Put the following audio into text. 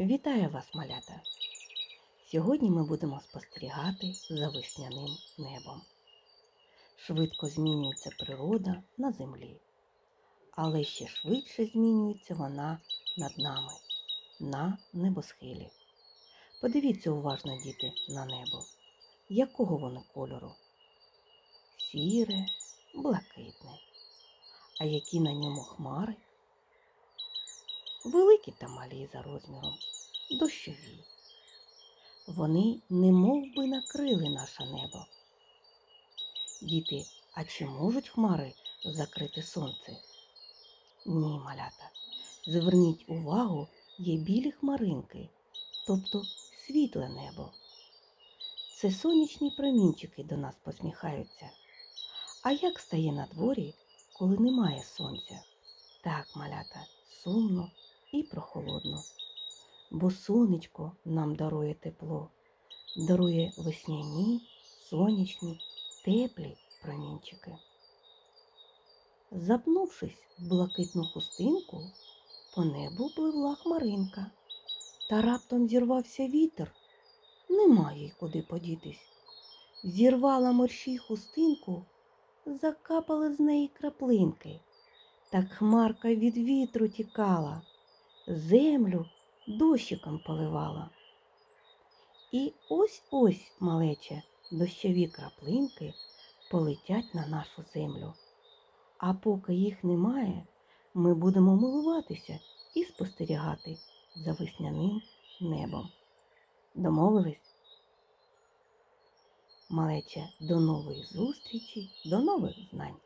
Вітаю вас, малята! Сьогодні ми будемо спостерігати за весняним небом. Швидко змінюється природа на землі, але ще швидше змінюється вона над нами, на небосхилі. Подивіться уважно, діти, на небо. Якого воно кольору? Сіре, блакитне. А які на ньому хмари? Великі та малі за розміром, дощові. Вони немов би накрили наше небо. Діти, а чи можуть хмари закрити сонце? Ні, малята. Зверніть увагу, є білі хмаринки, тобто світле небо. Це сонячні промінчики до нас посміхаються. А як стає на дворі, коли немає сонця? Так, малята, сумно і прохолодно. Бо сонечко нам дарує тепло, дарує весняні, сонячні, теплі промінчики. Запнувшись в блакитну хустинку, по небу пливла хмаринка, та раптом зірвався вітер. Немає й куди подітись. Зірвала мерщій хустинку, закапали з неї краплинки. Так хмарка від вітру тікала, землю дощиком поливала. І ось ось, малече, дощові краплинки полетять на нашу землю. А поки їх немає, ми будемо милуватися і спостерігати за весняним небом. Домовились? Малече, до нової зустрічі, до нових знань!